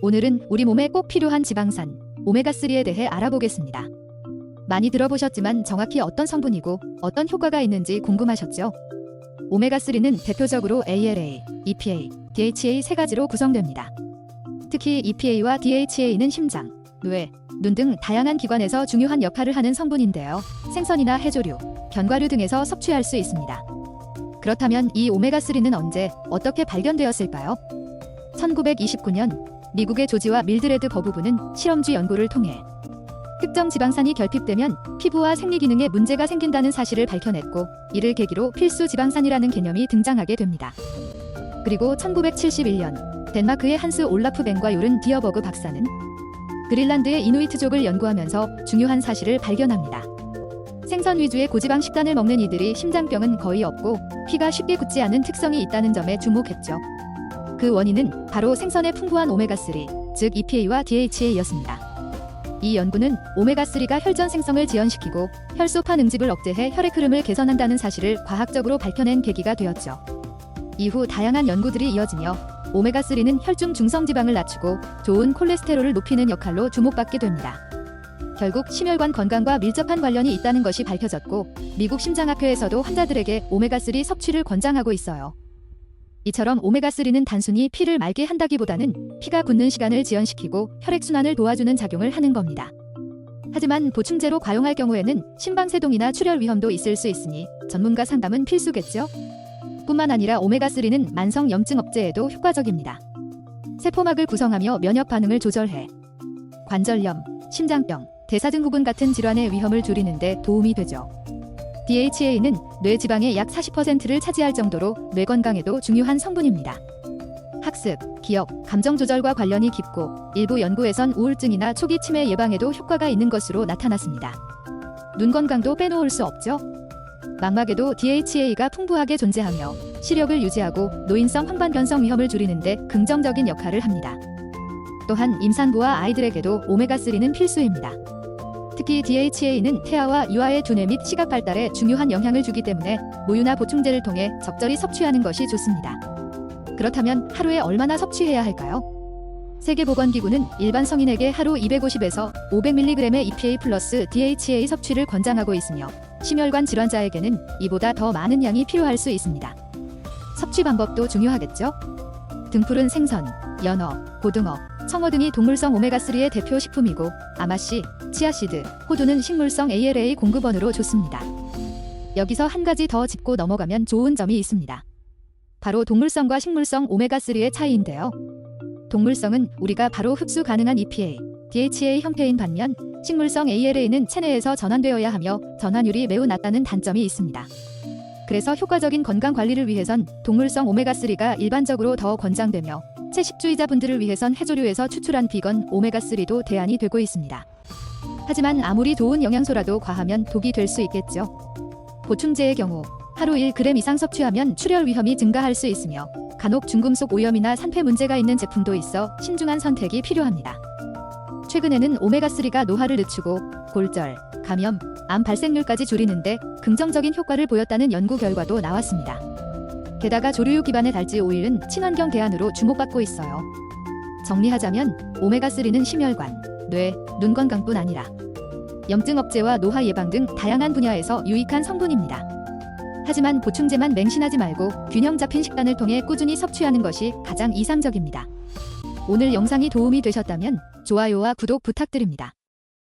오늘은 우리 몸에 꼭 필요한 지방산, 오메가3에 대해 알아보겠습니다. 많이 들어보셨지만 정확히 어떤 성분이고 어떤 효과가 있는지 궁금하셨죠? 오메가3는 대표적으로 ALA, EPA, DHA 세 가지로 구성됩니다. 특히 EPA와 DHA는 심장, 뇌, 눈 등 다양한 기관에서 중요한 역할을 하는 성분인데요. 생선이나 해조류, 견과류 등에서 섭취할 수 있습니다. 그렇다면 이 오메가3는 언제, 어떻게 발견되었을까요? 1929년 미국의 조지와 밀드레드 법무부는 실험주 연구를 통해 특정 지방산이 결핍되면 피부와 생리 기능에 문제가 생긴다는 사실을 밝혀냈고 이를 계기로 필수 지방산이라는 개념이 등장하게 됩니다. 그리고 1971년 덴마크의 한스 올라프 벤과 요른 디어버그 박사는 그린란드의 이누이트족을 연구하면서 중요한 사실을 발견합니다. 생선 위주의 고지방 식단을 먹는 이들이 심장병은 거의 없고 피가 쉽게 굳지 않은 특성이 있다는 점에 주목했죠. 그 원인은 바로 생선의 풍부한 오메가3, 즉 EPA와 DHA였습니다. 이 연구는 오메가3가 혈전 생성을 지연시키고 혈소판 응집을 억제해 혈액 흐름을 개선한다는 사실을 과학적으로 밝혀낸 계기가 되었죠. 이후 다양한 연구들이 이어지며 오메가3는 혈중 중성 지방을 낮추고 좋은 콜레스테롤을 높이는 역할로 주목받게 됩니다. 결국 심혈관 건강과 밀접한 관련이 있다는 것이 밝혀졌고 미국 심장학회에서도 환자들에게 오메가3 섭취를 권장하고 있어요. 이처럼 오메가3는 단순히 피를 맑게 한다기보다는 피가 굳는 시간을 지연시키고 혈액순환을 도와주는 작용을 하는 겁니다. 하지만 보충제로 과용할 경우에는 심방세동이나 출혈 위험도 있을 수 있으니 전문가 상담은 필수겠죠? 뿐만 아니라 오메가3는 만성 염증 억제에도 효과적입니다. 세포막을 구성하며 면역 반응을 조절해 관절염, 심장병, 대사증후군 같은 질환의 위험을 줄이는데 도움이 되죠. DHA는 뇌 지방의 약 40%를 차지할 정도로 뇌 건강에도 중요한 성분입니다. 학습, 기억, 감정 조절과 관련이 깊고 일부 연구에선 우울증이나 초기 치매 예방에도 효과가 있는 것으로 나타났습니다. 눈 건강도 빼놓을 수 없죠. 망막에도 DHA가 풍부하게 존재하며 시력을 유지하고 노인성 황반 변성 위험을 줄이는데 긍정적인 역할을 합니다. 또한 임산부와 아이들에게도 오메가3는 필수입니다. 특히 DHA는 태아와 유아의 두뇌 및 시각 발달에 중요한 영향을 주기 때문에 모유나 보충제를 통해 적절히 섭취하는 것이 좋습니다. 그렇다면 하루에 얼마나 섭취해야 할까요? 세계보건기구는 일반 성인에게 하루 250에서 500mg의 EPA 플러스 DHA 섭취를 권장하고 있으며 심혈관 질환자에게는 이보다 더 많은 양이 필요할 수 있습니다. 섭취 방법도 중요하겠죠? 등푸른 생선, 연어, 고등어, 청어 등이 동물성 오메가3의 대표 식품이고 아마씨, 치아시드, 호두는 식물성 ALA 공급원으로 좋습니다. 여기서 한 가지 더 짚고 넘어가면 좋은 점이 있습니다. 바로 동물성과 식물성 오메가3의 차이인데요. 동물성은 우리가 바로 흡수 가능한 EPA, DHA 형태인 반면 식물성 ALA는 체내에서 전환되어야 하며 전환율이 매우 낮다는 단점이 있습니다. 그래서 효과적인 건강 관리를 위해선 동물성 오메가3가 일반적으로 더 권장되며 채식주의자분들을 위해선 해조류에서 추출한 비건 오메가3도 대안이 되고 있습니다. 하지만 아무리 좋은 영양소라도 과하면 독이 될 수 있겠죠. 보충제의 경우 하루 1g 이상 섭취하면 출혈 위험이 증가할 수 있으며 간혹 중금속 오염이나 산패 문제가 있는 제품도 있어 신중한 선택이 필요합니다. 최근에는 오메가3가 노화를 늦추고 골절, 감염, 암 발생률까지 줄이는데 긍정적인 효과를 보였다는 연구 결과도 나왔습니다. 게다가 조류유 기반의 달지 오일은 친환경 대안으로 주목받고 있어요. 정리하자면 오메가3는 심혈관, 뇌, 눈 건강뿐 아니라 염증 억제와 노화 예방 등 다양한 분야에서 유익한 성분입니다. 하지만 보충제만 맹신하지 말고 균형 잡힌 식단을 통해 꾸준히 섭취하는 것이 가장 이상적입니다. 오늘 영상이 도움이 되셨다면 좋아요와 구독 부탁드립니다.